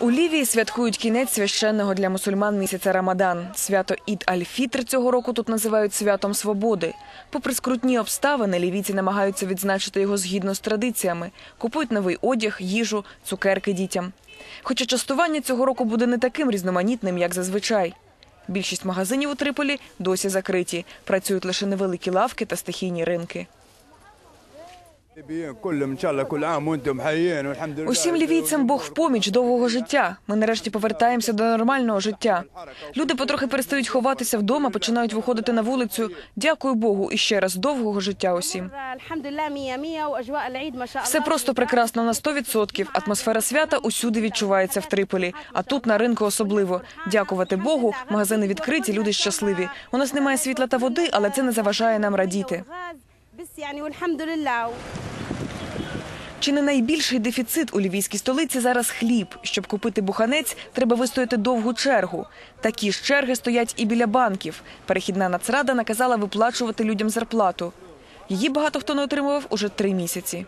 У Лівії святкують кінець священного для мусульман місяця Рамадан. Свято Ід Аль-Фітр цього року тут називають святом свободи. Попри скрутні обставини, лівійці намагаються відзначити його згідно з традиціями. Купують новий одяг, їжу, цукерки дітям. Хоча частування цього року буде не таким різноманітним, як зазвичай. Більшість магазинів у Триполі досі закриті. Працюють лише невеликі лавки та стихійні ринки. Усім лівійцям Бог в поміч довгого життя. Ми нарешті повертаємося до нормального життя. Люди потрохи перестають ховатися вдома, починають виходити на вулицю. Дякую Богу і ще раз довгого життя. Усім Все просто прекрасно на 100%. Атмосфера свята усюди відчувається в Триполі. А тут на ринку особливо. Дякувати Богу, магазини відкриті, люди щасливі. У нас немає світла та води, але це не заважає нам радіти. Чи не найбільший дефіцит у львівській столиці зараз хліб? Щоб купити буханець, треба вистояти довгу чергу. Такі ж черги стоять і біля банків. Перехідна нацрада наказала виплачувати людям зарплату. Її багато хто не отримував уже три місяці.